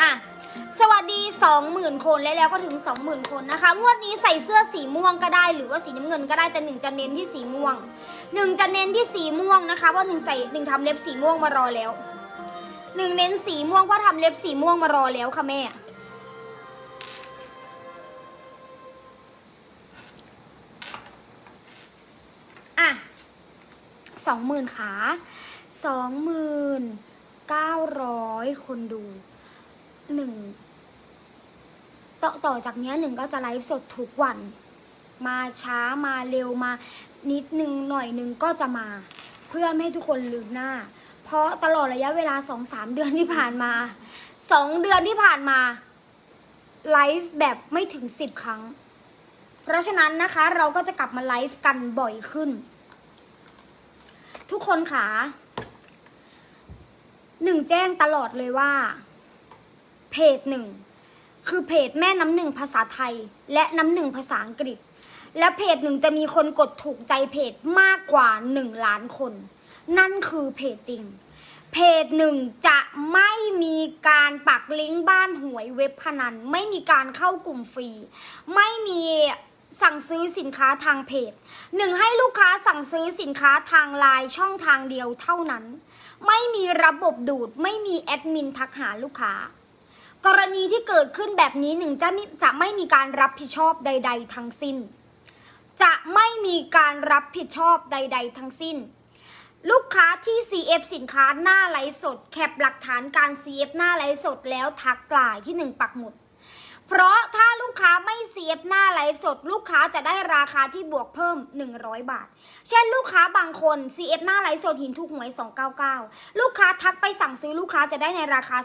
อะสวัสดี 20,000 คนและแล้วก็ถึง 20,000 คนนะคะ งวดนี้ใส่เสื้อสีม่วงก็ได้ หรือว่าสีน้ำเงินก็ได้แต่หนึ่งจะเน้นที่สีม่วงหนึ่งจะเน้นที่สีม่วงนะคะเพราะหนึ่งใส่หนึ่งทำเล็บสีม่วงมารอแล้วหนึ่งเน้นสีม่วงเพราะทำเล็บสีม่วงมารอแล้วค่ะแม่อะสองหมื่นขาสองหมื่นเก้าร้อยคนดู หนึ่งต่อต่อจากนี้หนึ่งก็จะไลฟ์สดทุกวัน มาช้ามาเร็วมานิดหนึ่งหน่อยหนึ่งก็จะมา เพื่อไม่ให้ทุกคนลืมหน้า เพราะตลอดระยะเวลาสองสามเดือนที่ผ่านมาสองเดือนที่ผ่านมาไลฟ์แบบไม่ถึงสิบครั้ง เพราะฉะนั้นนะคะเราก็จะกลับมาไลฟ์กันบ่อยขึ้น ทุกคนค่ะหนึ่งแจ้งตลอดเลยว่า เพจหนึ่งคือเพจแม่น้ำหนึ่งภาษาไทย และน้ำหนึ่งภาษาอังกฤษ และเพจหนึ่งจะมีคนกดถูกใจเพจมากกว่าหนึ่งล้านคน นั่นคือเพจจริง เพจหนึ่งจะไม่มีการปักลิงก์บ้านหวยเว็บพนัน ไม่มีการเข้ากลุ่มฟรี ไม่มีสั่งซื้อสินค้าทางเพจหนึ่งให้ลูกค้าสั่งซื้อสินค้าทางไลน์ช่องทางเดียวเท่านั้น ไม่มีระบบดูดไม่มีแอดมินทักหาลูกค้า กรณีที่เกิดขึ้นแบบนี้หนึ่งจะมิจะไม่มีการรับผิดชอบใด ๆ ทั้งสิ้น จะไม่มีการรับผิดชอบใด ๆ ทั้งสิ้น ลูกค้าที่ CF สินค้าหน้าไลฟ์สด แคปหลักฐานการ CF หน้าไลฟ์สดแล้วทักกลายที่หนึ่งปักหมุด เพราะถ้าลูกค้าไม่ CF หน้าไลฟ์สด ลูกค้าจะได้ราคาที่บวกเพิ่ม 100 บาท เช่นลูกค้าบางคน CF หน้าไลฟ์สดหินทุกหวย 299 ลูกค้าทักไปสั่งซื้อลูกค้าจะได้ในราคา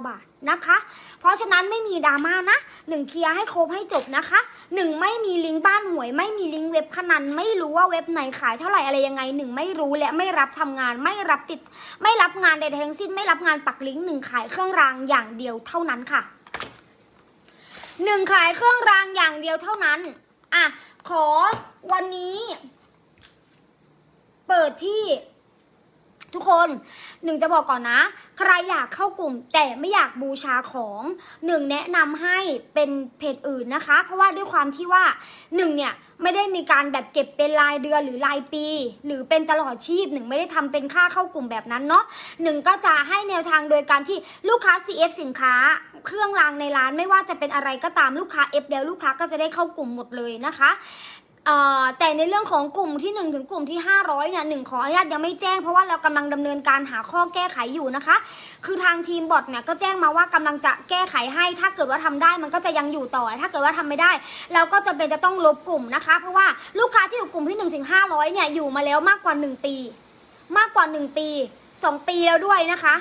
399 บาทนะคะ เพราะฉะนั้นไม่มีดราม่านะหนึ่งเคลียร์ให้ครบให้จบนะคะหนึ่งไม่มีลิงก์บ้านหวย ไม่มีลิงก์เว็บพนัน ไม่รู้ว่าเว็บไหนขายเท่าไหร่อะไรยังไงหนึ่งไม่รู้และไม่รับทำงานไม่รับติด ไม่รับงานใดๆทั้งสิ้นไม่รับงานปักลิงก์หนึ่งขายเครื่องรางอย่างเดียวเท่านั้นค่ะ หนึ่งขายเครื่องรางอย่างเดียวเท่านั้น อะ ขอวันนี้ เปิดที่ ทุกคนหนึ่งจะบอกก่อนนะ ใครอยากเข้ากลุ่มแต่ไม่อยากบูชาของหนึ่งแนะนำให้เป็นเพจอื่นนะคะ เพราะว่าด้วยความที่ว่าหนึ่งเนี่ยไม่ได้มีการแบบเก็บเป็นรายเดือนหรือรายปี หรือเป็นตลอดชีพหนึ่งไม่ได้ทำเป็นค่าเข้ากลุ่มแบบนั้นเนาะหนึ่งก็จะให้แนวทางโดยการที่ลูกค้า CF สินค้า เครื่องรางในร้านไม่ว่าจะเป็นอะไรก็ตามลูกค้า F แล้วลูกค้าก็จะได้เข้ากลุ่มหมดเลยนะคะ แต่ในเรื่องของกลุ่มที่1ถึงกลุ่มที่ 500เนี่ยหนึ่งขออนุญาตยังไม่แจ้งเพราะว่าเรากำลังดำเนินการหาข้อแก้ไขอยู่นะคะ คือทางทีมบอทเนี่ยก็แจ้งมาว่ากำลังจะแก้ไขให้ ถ้าเกิดว่าทำได้มันก็จะยังอยู่ต่อ ถ้าเกิดว่าทำไม่ได้ เราก็จะเป็นจะต้องลบกลุ่มนะคะ เพราะว่าลูกค้าที่อยู่กลุ่มที่1ถึง500เนี่ยอยู่มาแล้วมากกว่า 1 ปี มากกว่า 1 ปี 2 ปีแล้วด้วยนะคะ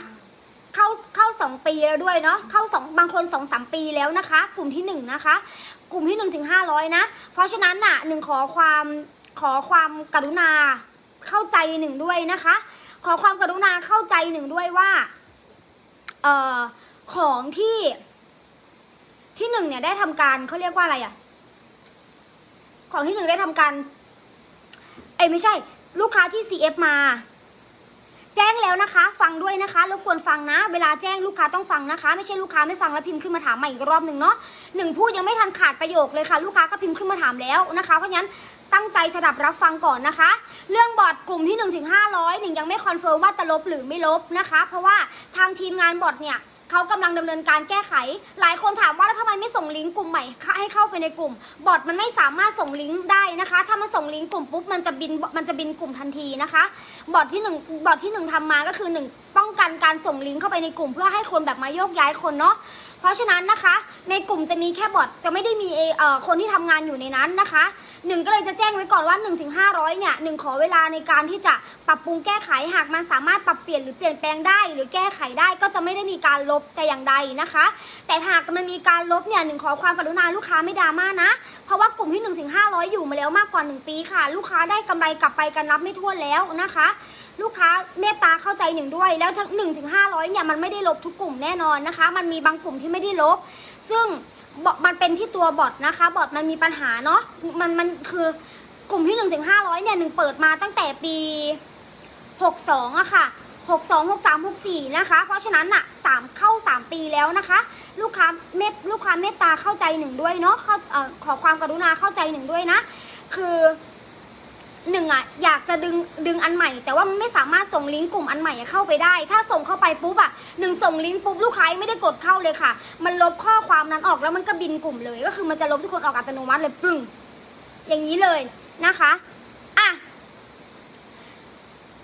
เข้าเข้าสองปีแล้วด้วยเนาะเข้าสองบางคนสองสามปีแล้วนะคะ กลุ่มที่หนึ่งนะคะ กลุ่มที่หนึ่งถึงห้าร้อยนะ เพราะฉะนั้นน่ะหนึ่งขอความขอความกรุณาเข้าใจหนึ่งด้วยนะคะ ขอความกรุณาเข้าใจหนึ่งด้วยว่าเอ่อของที่ที่หนึ่งเนี่ยได้ทำการเขาเรียกว่าอะไรอะของที่หนึ่งได้ทำการเอ้ไม่ใช่ ลูกค้าที่ CF มา แจ้งแล้วนะคะ ฟังด้วยนะคะรบกวนฟังนะ เวลาแจ้งลูกค้าต้องฟังนะคะ ไม่ใช่ลูกค้าไม่ฟังแล้วพิมพ์ขึ้นมาถามใหม่อีกรอบหนึ่งเนาะหนึ่งพูดยังไม่ทันขาดประโยคเลยค่ะ ลูกค้าก็พิมพ์ขึ้นมาถามแล้วนะคะ เพราะงั้นตั้งใจสดับรับฟังก่อนนะคะ เรื่องบอร์ดกลุ่มที่1นถึงห้าร้อยหนึ่งยังไม่คอนเฟิร์มว่าจะลบหรือไม่ลบนะคะ เพราะว่าทางทีมงานบอร์ดเนี่ย เขากำลังดำเนินการแก้ไข หลายคนถามว่าแล้วทำไมไม่ส่งลิงก์กลุ่มใหม่ให้เข้าไปในกลุ่ม บอร์ดมันไม่สามารถส่งลิงก์ได้นะคะ ถ้ามันส่งลิงก์กลุ่มปุ๊บมันจะบินมันจะบินกลุ่มทันทีนะคะ บอร์ดที่หนึ่งบอร์ดที่หนึ่งทำมาก็คือหนึ่งป้องกันการส่งลิงก์เข้าไปในกลุ่ม เพื่อให้คนแบบมาโยกย้ายคนเนาะ เพราะฉะนั้นนะคะ ในกลุ่มจะมีแค่บอทจะไม่ได้มีเอ่อคนที่ทำงานอยู่ในนั้นนะคะหนึ่งก็เลยจะแจ้งไว้ก่อนว่า1นถึงห้าเนี่ยหนึ่งขอเวลาในการที่จะปรับปรุงแก้ไขหากมันสามารถปรับเปลี่ยนหรือเปลี่ยนแปลงได้ หรือแก้ไขได้ก็จะไม่ได้มีการลบแต่อย่างใดนะคะ แต่หากมันมีการลบเนี่ยหนึ่งขอความกรุณาลูกค้าไม่ดราม่านะ เพราะว่ากลุ่มที่1นถึงห้าอยู่มาแล้วมากกว่า 1 ปีค่ะ ลูกค้าได้กำไรกลับไปกันรับไม่ทั่วแล้วนะคะลูกค้าเมตตาเข้าใจหนึ่งด้วย แล้วทั้งหนึ่งถึงห้าร้อยเนี่ยมันไม่ได้ลบทุกกลุ่มแน่นอนนะคะ มันมีบางกลุ่มที่ไม่ได้ลบ ซึ่งมันเป็นที่ตัวบอทนะคะบอทมันมีปัญหาเนาะมันมันคือกลุ่มที่1นถึงห้าร้อยเนี่ยหนึ่งเปิดมาตั้งแต่ปี62องอะค่ะ62 63 64นะคะ เพราะฉะนั้นอะ3เข้า3ปีแล้วนะคะ ลูกค้าเมตลูกค้าเมตตาเข้าใจหนึ่งด้วยเนาะเขาเอ่อขอความกรุณาเข้าใจหนึ่งด้วยนะ คือ หนึ่งอะอยากจะดึงดึงอันใหม่ แต่ว่ามันไม่สามารถส่งลิงก์กลุ่มอันใหม่เข้าไปได้ ถ้าส่งเข้าไปปุ๊บอะหนึ่งส่งลิงก์ปุ๊บลูกค้าไม่ได้กดเข้าเลยค่ะ มันลบข้อความนั้นออกแล้วมันก็บินกลุ่มเลย ก็คือมันจะลบทุกคนออกอัตโนมัติเลยปึ้งอย่างนี้เลยนะคะอะ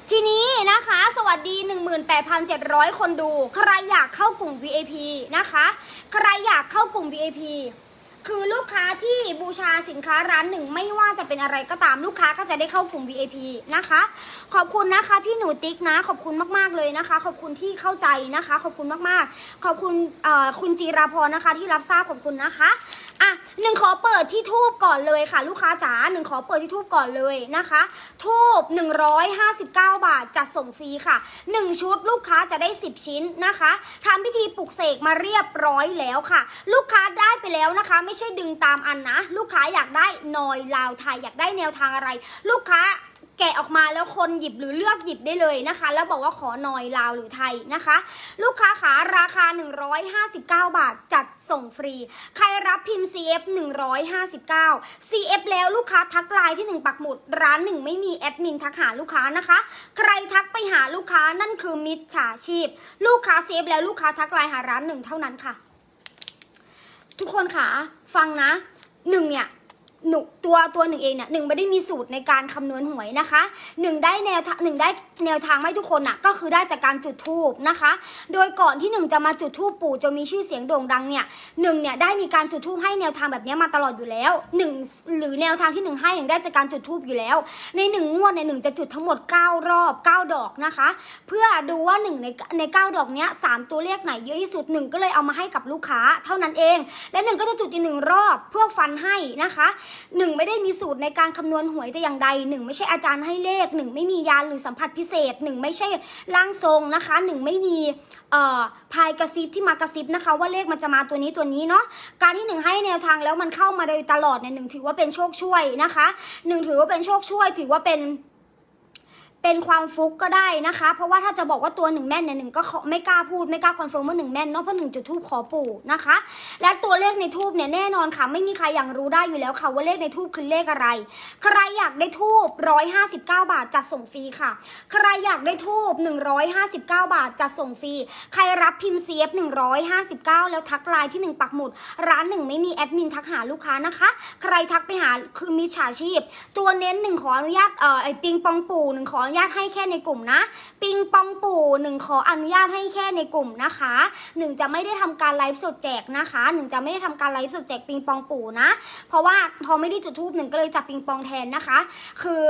ทีนี้นะคะ สวัสดี 18,700 คนดู ใครอยากเข้ากลุ่ม VIP นะคะ ใครอยากเข้ากลุ่ม VIP คือลูกค้าที่บูชาสินค้าร้านหนึ่งไม่ว่าจะเป็นอะไรก็ตามลูกค้าก็จะได้เข้ากลุ่ม VIP นะคะ ขอบคุณนะคะพี่หนูติ๊กนะ ขอบคุณมากๆเลยนะคะ ขอบคุณที่เข้าใจนะคะ ขอบคุณมากๆ ขอบคุณคุณจีราพรนะคะที่รับทราบขอบคุณนะคะ อะหนึ่งขอเปิดที่ทูบก่อนเลยค่ะ ลูกค้าจ๋าหนึ่งขอเปิดที่ทูบก่อนเลยนะคะ ทูบ159 บาทจัดส่งฟรีค่ะ 1 ชุดลูกค้าจะได้ 10 ชิ้นนะคะทำพิธีปลุกเสกมาเรียบร้อยแล้วค่ะ ลูกค้าได้ไปแล้วนะคะ ไม่ใช่ดึงตามอันนะ ลูกค้าอยากได้นอยลาวไทยอยากได้แนวทางอะไร ลูกค้า แกะออกมาแล้วคนหยิบหรือเลือกหยิบได้เลยนะคะ แล้วบอกว่าขอนอยลาวหรือไทยนะคะ ลูกค้าขาราคา 159 บาทจัดส่งฟรี ใครรับพิมพ์ CF 159 CF แล้วลูกค้าทักไลน์ที่ 1 ปักหมุด ร้านหนึ่งไม่มีแอดมินทักหาลูกค้านะคะ ใครทักไปหาลูกค้านั่นคือมิจฉาชีพ ลูกค้า CF แล้วลูกค้าทักไลน์หาร้านหนึ่งเท่านั้นค่ะ ทุกคนค่ะฟังนะหนึ่งเนี่ย หนูตัวตัวหนึ่งเองเนี่ยหนึ่งไม่ได้มีสูตรในการคำนวณหวยนะคะหนึ่งได้แนวหนึ่งได้แนวทางให้ทุกคนน่ะก็คือได้จากการจุดทูบนะคะ โดยก่อนที่หนึ่งจะมาจุดทูบปู่จะมีชื่อเสียงโด่งดังเนี่ยหนึ่งเนี่ยได้มีการจุดทูบให้แนวทางแบบนี้มาตลอดอยู่แล้วหนึ่งหรือแนวทางที่หนึ่งให้หนึ่งได้จากการจุดทูบอยู่แล้ว ในหนึ่งงวดเนี่ยหนึ่งจะจุดทั้งหมด 9 รอบ 9 ดอกนะคะ เพื่อดูว่าหนึ่งในใน9ดอกเนี้ยสามตัวเลขไหนเยอะที่สุดหนึ่งก็เลยเอามาให้กับลูกค้าเท่านั้นเอง และหนึ่งก็จะจุดอีกหนึ่งรอบเพื่อฟันให้นะคะหนึ่งไม่ได้มีสูตรในการคำนวณหวยแต่อย่างใดหนึ่งไม่ใช่อาจารย์ให้เลขหนึ่งไม่มียานหรือสัมผัสพิเศษหนึ่งไม่ใช่ร่างทรงนะคะหนึ่งไม่มีเอ่อพายกระซิบที่มากระซิบนะคะ ว่าเลขมันจะมาตัวนี้ตัวนี้เนาะการที่หนึ่งให้แนวทางแล้วมันเข้ามาโดยตลอดเนี่ยหนึ่งถือว่าเป็นโชคช่วยนะคะหนึ่งถือว่าเป็นโชคช่วยถือว่าเป็น เป็นความฟุกก็ได้นะคะ เพราะว่าถ้าจะบอกว่าตัวหนึ่งแม่นเนี่ยหนึ่งก็ขอไม่กล้าพูดไม่กล้าคอนเฟิร์มว่าหนึ่งแม่นเนาะเพราะหนึ่งจุดทูบขอปู่นะคะ และตัวเลขในทูบเนี่ยแน่นอนค่ะ ไม่มีใครอย่างรู้ได้อยู่แล้วค่ะว่าเลขในทูบคือเลขอะไร ใครอยากได้ทูบ159 บาทจัดส่งฟรีค่ะ ใครอยากได้ทูบ159 บาทจัดส่งฟรีใครรับพิมพ์ CF 159 แล้วทักไลน์ที่ 1 ปักหมุด ร้านหนึ่งไม่มีแอดมินทักหาลูกค้านะคะ ใครทักไปหาคือมิจฉาชีพ ตัวเน้นหนึ่งขออนุญาตเอ่อไอปิงปองปู่หนึ่งขออนุญาตให้แค่ในกลุ่มนะ ปิงปองปู่หนึ่งขออนุญาตให้แค่ในกลุ่มนะคะหนึ่งจะไม่ได้ทำการไลฟ์สดแจกนะคะหนึ่งจะไม่ได้ทำการไลฟ์สดแจกปิงปองปู่นะ เพราะว่าพอไม่ได้จุดทูบหนึ่งก็เลยจับปิงปองแทนนะคะ คือ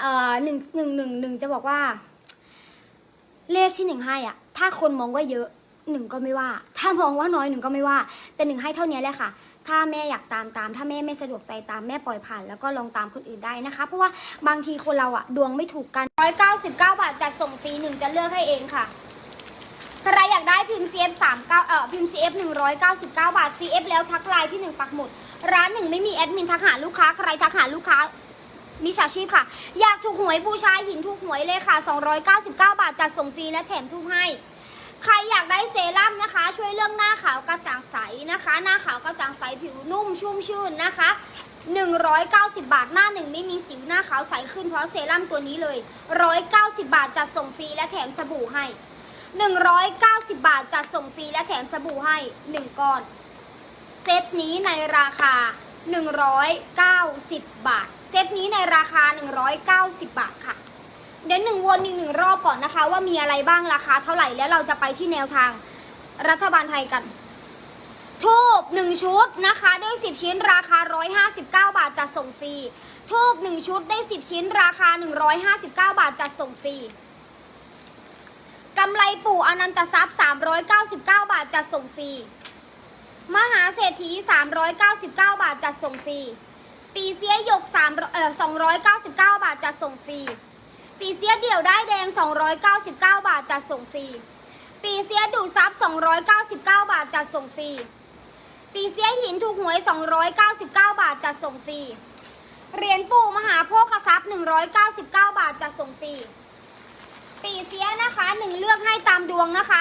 เอ่อหนึ่งหนึ่งหนึ่งหนึ่งจะบอกว่า เลขที่หนึ่งให้อะ ถ้าคนมองว่าเยอะหนึ่งก็ไม่ว่า ถ้ามองว่าน้อยหนึ่งก็ไม่ว่า แต่หนึ่งให้เท่านี้แหละค่ะ ถ้าแม่อยากตามตาม ถ้าแม่ไม่สะดวกใจตามแม่ปล่อยผ่าน แล้วก็ลองตามคนอื่นได้นะคะ เพราะว่าบางทีคนเราอะดวงไม่ถูกกัน199 บาทจัดส่งฟรีหนึ่งจะเลือกให้เองค่ะใครอยากได้พิมพ์ CF 39เอ่อพิมพ์ CF 199 บาท CF แล้วทักไลน์ที่ 1 ปักหมุด ร้านหนึ่งไม่มีแอดมินทักหาลูกค้า ใครทักหาลูกค้ามิจฉาชีพค่ะ อยากถูกหวยบูชาหินถูกหวยเลยค่ะ 299 บาทจัดส่งฟรีและแถมทุกให้ ใครอยากได้เซรั่มนะคะ ช่วยเรื่องหน้าขาวกระจ่างใสนะคะ หน้าขาวกระจ่างใสผิวนุ่มชุ่มชื่นนะคะ 190 บาทหน้าหนึ่งไม่มีสิวหน้าขาวใสขึ้นเพราะเซรั่มตัวนี้เลย 190 บาทจัดส่งฟรีและแถมสบู่ให้ 190 บาทจัดส่งฟรีและแถมสบู่ให้ 1ก้อน เซตนี้ในราคา 190 บาท เซตนี้ในราคา 190 บาทค่ะ เดี๋ยวหนึ่งวนอีกหนึ่งรอบก่อนนะคะ ว่ามีอะไรบ้างราคาเท่าไหร่แล้วเราจะไปที่แนวทางรัฐบาลไทยกันทูบหนึ่งชุดนะคะได้10ชิ้นราคา159บาทจัดส่งฟรีทูบหนึ่งชุดได้10ชิ้นราคา159บาทจัดส่งฟรีกำไรปู่อนันตทรัพย์399 บาทจัดส่งฟรี มหาเศรษฐี 399 บาทจัดส่งฟรี ปีเสียหยก3เอ่อ299 บาทจัดส่งฟรี ปีเสียเดี่ยวได้แดง 299 บาทจัดส่งฟรี ปีเสียดูซับ 299 บาทจัดส่งฟรี ปีเสียหินถูกหวย 299 บาทจัดส่งฟรี เหรียญปู่มหาโภคทรัพย์ 199 บาทจัดส่งฟรี ปีเสียนะคะหนึ่งเลือกให้ตามดวงนะคะ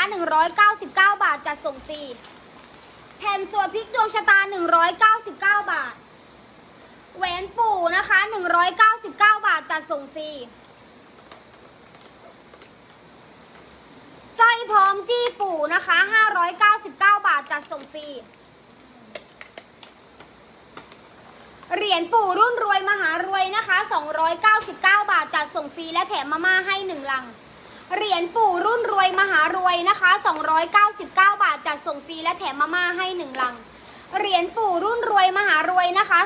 199 บาทจัดส่งฟรี แผ่นสวดพริกดวงชะตา 199 บาท แหวนปู่นะคะ 199 บาทจัดส่งฟรี ร้อยพร้อมจี้ปู่นะคะ 599 บาทจัดส่งฟรี เหรียญปู่รุ่นรวยมหารวยนะคะ 299 บาทจัดส่งฟรีและแถมมาม่าให้หนึ่งลัง เหรียญปู่รุ่นรวยมหารวยนะคะ 299 บาทจัดส่งฟรีและแถมมาม่าให้หนึ่งลัง เหรียญปู่รุ่นรวยมหารวยนะคะ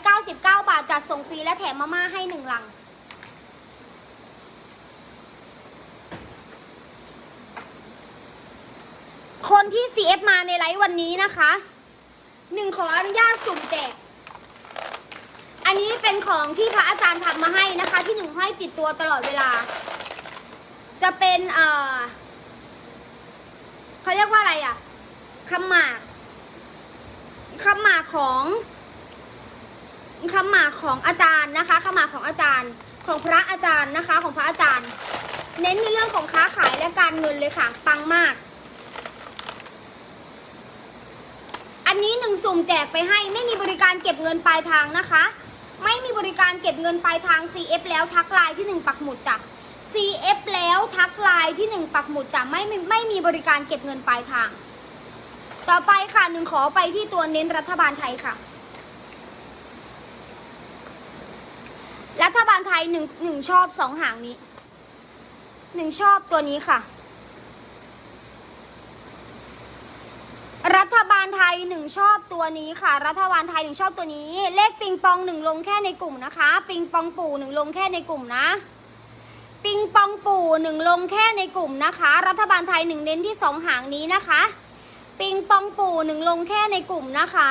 299 บาทจัดส่งฟรีและแถมมาม่าให้หนึ่งลัง คนที่ CF มาในไลฟ์วันนี้นะคะหนึ่งขออนุญาตสุ่มแจกอันนี้เป็นของที่พระอาจารย์ทำมาให้นะคะ ที่หนึ่งห้ติดตัวตลอดเวลา จะเป็นเอ่อเขาเรียกว่าอะไรอะคำหมากคำหมากของคำหมากของอาจารย์นะคะคำหมากของอาจารย์ของพระอาจารย์นะคะ ของพระอาจารย์ เน้นในเรื่องของค้าขายและการเงินเลยค่ะ ปังมาก นี้หนึ่งสุ่มแจกไปให้ไม่มีบริการเก็บเงินปลายทางนะคะ ไม่มีบริการเก็บเงินปลายทาง CF แล้วทักไลน์ที่หนึ่งปักหมุดจ้ะ CF แล้วทักไลน์ที่หนึ่งปักหมุดจ้ะไม่ไม่มีบริการเก็บเงินปลายทาง ต่อไปค่ะหนึ่งขอไปที่ตัวเน้นรัฐบาลไทยค่ะ รัฐบาลไทยหนึ่งหนึ่งชอบสองหางนี้หนึ่งชอบตัวนี้ค่ะ รัฐบาลไทยหนึ่งชอบตัวนี้ค่ะ รัฐบาลไทยหนึ่งชอบตัวนี้ เลขปิงปองหนึ่งลงแค่ในกลุ่มนะคะ ปิงปองปู่หนึ่งลงแค่ในกลุ่มนะ ปิงปองปู่หนึ่งลงแค่ในกลุ่มนะคะ รัฐบาลไทยหนึ่งเน้นที่สองหางนี้นะคะ ปิงปองปู่หนึ่งลงแค่ในกลุ่มนะคะ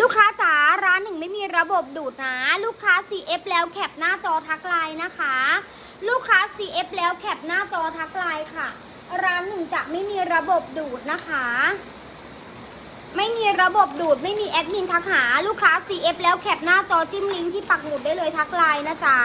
ลูกค้าจ๋าร้านหนึ่ง ไม่มีระบบดูดนะ ลูกค้า CF แล้วแคปหน้าจอทักไลน์นะคะ ลูกค้า CF แล้วแคปหน้าจอทักไลน์ค่ะ ร้านหนึ่งจะไม่มีระบบดูดนะคะ ไม่มีระบบดูด ไม่มีแอดมินทักหา ลูกค้า CF แล้วแคปหน้าจอจิ้มลิงก์ที่ปักหมุดได้เลยทักไลน์นะจ๊ะ